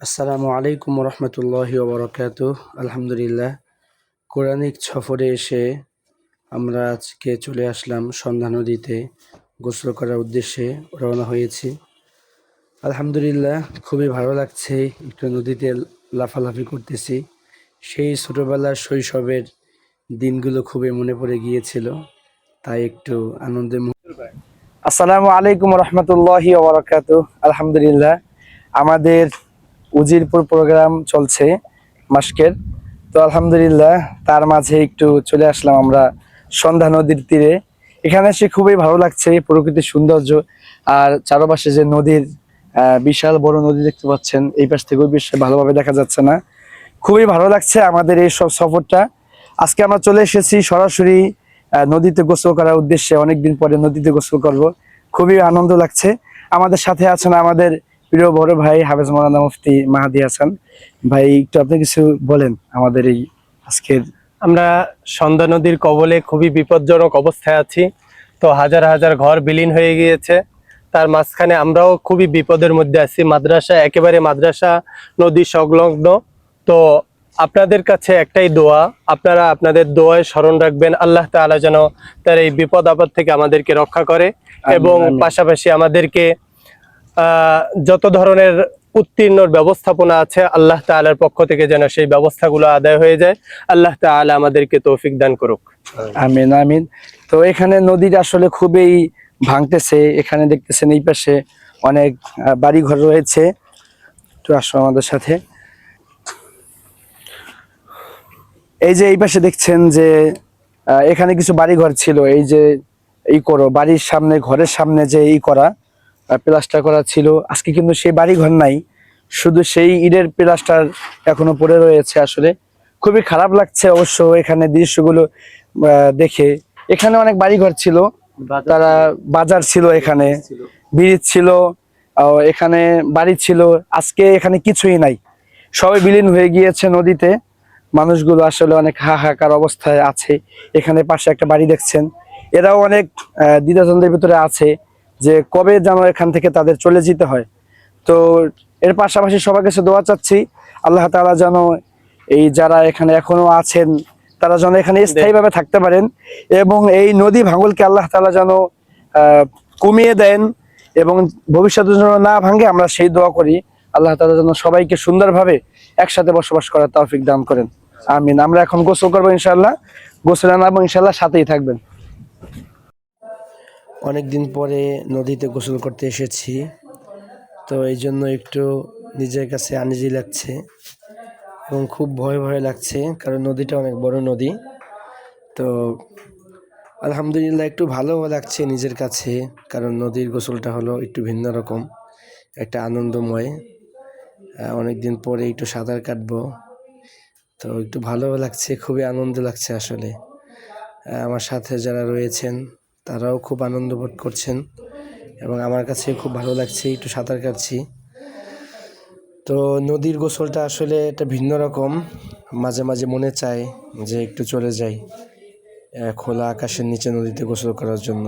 আসসালামু আলাইকুম রহমতুল্লাহ ওবরাকাত আলহামদুলিল্লাহ, কোরআনিক সফরে এসে আমরা আজকে চলে আসলাম সন্ধ্যা নদীতে। গোসল করার উদ্দেশ্যে রওনা হয়েছি। আলহামদুলিল্লাহ, খুবই ভালো লাগছে একটু নদীতে লাফালাফি করতেছি। সেই ছোটোবেলার শৈশবের দিনগুলো খুবই মনে পড়ে গিয়েছিল, তাই একটু আনন্দে আসসালামু আলাইকুম রহমতুল্লাহি ওবরাকাত আলহামদুলিল্লাহ, আমাদের উজিরপুর প্রোগ্রাম চলছে মাসকের। তো আলহামদুলিল্লাহ, তার মাঝে একটু চলে আসলাম আমরা সন্ধ্যা নদীর তীরে। এখানে এসে খুবই ভালো লাগছে, প্রকৃতির সৌন্দর্য আর চারপাশে যে নদীর বিশাল বড় নদী দেখতে পাচ্ছেন, এই পাশ থেকেও বেশ ভালোভাবে দেখা যাচ্ছে না। খুবই ভালো লাগছে আমাদের এই সব সফরটা। আজকে আমরা চলে এসেছি সরাসরি নদীতে গোসল করার উদ্দেশ্যে। অনেকদিন পরে নদীতে গোসল করব। খুবই আনন্দ লাগছে। আমাদের সাথে আছেন আমাদের প্রিয় বড় ভাই হাফেজ মৌলানা মুফতি মাহাদি হাসান ভাই একটু আপনি কিছু বলেন আমাদের এই আজকের আমরা সন্ধ্যা নদীর কবলে খুবই বিপজ্জনক অবস্থায় আছি। তো হাজার হাজার ঘর বিলীন হয়ে গিয়েছে। তার মাঝখানে আমরাও খুবই বিপদের মধ্যে আছি। মাদ্রাসা একেবারে মাদ্রাসা নদী সংলগ্ন। তো আপনাদের কাছে একটাই দোয়া আপনারা আপনাদের দোয়ায় স্মরণ রাখবেন। আল্লাহ তাআলা যেন তার এই বিপদ আপদ থেকে আমাদেরকে রক্ষা করে এবং পাশাপাশি আমাদেরকে যত ধরনের উত্তীর্ণর ব্যবস্থাপনা আছে, আল্লাহ তাআলার পক্ষ থেকে যেন সেই ব্যবস্থাগুলো আদায় হয়ে যায়। আল্লাহ তাআলা আমাদেরকে তৌফিক দান করুক। আমিন আমিন। তো এখানে নদীটা আসলে খুবই ভাঙতেছে। এখানে দেখতেছেন এই পাশে অনেক বাড়িঘর রয়েছে। একটু আসো আমাদের সাথে। এই যে এই পাশে দেখছেন যে এখানে কিছু বাড়িঘর ছিল। এই যে এই করো, বাড়ির সামনে, ঘরের সামনে যে এই করা প্লাস্টার করা ছিল। আজকে কিন্তু সেই বাড়িঘর নাই। শুধু সেই ইটের প্লাস্টার এখনও পড়ে রয়েছে আসলে। খুবই খারাপ লাগছে অবশ্য এখানে দৃশ্যগুলো দেখে। এখানে অনেক বাড়িঘর ছিল। তারা বাজার ছিল এখানে। ব্রিজ ছিল এখানে বাড়ি ছিল। আজকে এখানে কিছুই নাই। সবাই বিলীন হয়ে গিয়েছে নদীতে। মানুষগুলো আসলে অনেক হাহাকার অবস্থায় আছে। এখানে পাশে একটা বাড়ি দেখছেন। এরাও অনেক দ্বিধাদ্বন্দ্বের ভিতরে আছে। যে কবে যেন এখান থেকে তাদের চলে যেতে হয়। তো এর পাশাপাশি সবার কাছে দোয়া চাচ্ছি আল্লাহ তালা যেন এই যারা এখানে এখনও আছেন তারা যেন এখানে স্থায়ীভাবে থাকতে পারেন এবং এই নদী ভাঙলকে আল্লাহ তালা যেন আহ, কমিয়ে দেন এবং ভবিষ্যতে যেন না ভাঙে আমরা সেই দোয়া করি। আল্লাহ তালা যেন সবাইকে সুন্দরভাবে একসাথে বসবাস করার তৌফিক দান করেন। আমিন। আমরা এখন গোসল করব ইনশাল্লাহ গোসল আনাবো ইনশাল্লাহ সাথেই থাকবেন। অনেকদিন পরে নদীতে গোসল করতে এসেছি। তো এই জন্য একটু নিজের কাছে আনিজি লাগছে এবং খুব ভয় ভয় লাগছে, কারণ নদীটা অনেক বড় নদী। তো আলহামদুলিল্লাহ একটু ভালোও লাগছে নিজের কাছে, কারণ নদীর গোসলটা হলো একটু ভিন্ন রকম, একটা আনন্দময়। অনেক দিন পরে একটু সাঁতার কাটবো। তো একটু ভালোও লাগছে, খুবই আনন্দ লাগছে আসলে। আমার সাথে যারা রয়েছেন তারাও খুব আনন্দ বোধ করছেন এবং আমার কাছে খুব ভালো লাগছে, একটু সাঁতার কাটছি। তো নদীর গোসলটা আসলে একটা ভিন্ন রকম। মাঝে মাঝে মনে চায় যে একটু চলে যাই খোলা আকাশের নিচে নদীতে গোসল করার জন্য।